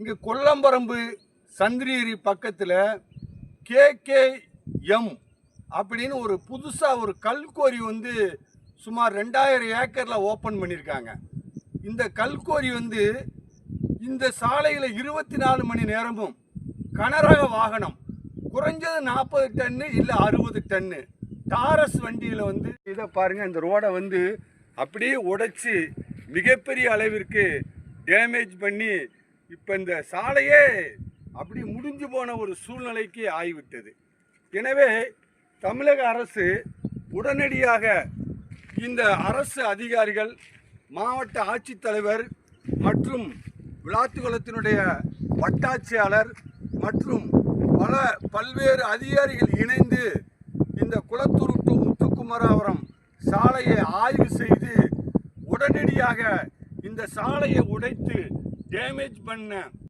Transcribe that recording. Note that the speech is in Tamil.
இங்கே கொல்லம்பரம்பு சந்திரகிரி பக்கத்தில் கேகேஎம் அப்படின்னு ஒரு புதுசாக ஒரு கல்கோரி வந்து சுமார் ரெண்டாயிரம் ஏக்கரில் ஓப்பன் பண்ணியிருக்காங்க இந்த கல்கோரி வந்து இந்த சாலையில் இருபத்தி நாலு மணி நேரமும் கனரக வாகனம் குறைஞ்சது நாற்பது டன்னு இல்லை அறுபது டன்னு. டாரஸ் வண்டியில் வந்து இதை பாருங்கள் இந்த ரோடை வந்து அப்படியே உடைச்சி மிகப்பெரிய அளவிற்கு டேமேஜ் பண்ணி இப்போ இந்த சாலையே அப்படி முடிஞ்சு போன ஒரு சூழ்நிலைக்கு ஆகிவிட்டது. எனவே தமிழக அரசு உடனடியாக இந்த அரசு அதிகாரிகள் மாவட்ட ஆட்சித்தலைவர் மற்றும் விளாத்துக்குளத்தினுடைய வட்டாட்சியாளர் மற்றும் பல பல்வேறு அதிகாரிகள் இணைந்து இந்த குளத்தூர் டு முத்துக்குமராபுரம் சாலையை ஆய்வு செய்து உடனடியாக இந்த சாலையை உடைத்து டேமேஜ் பண்ண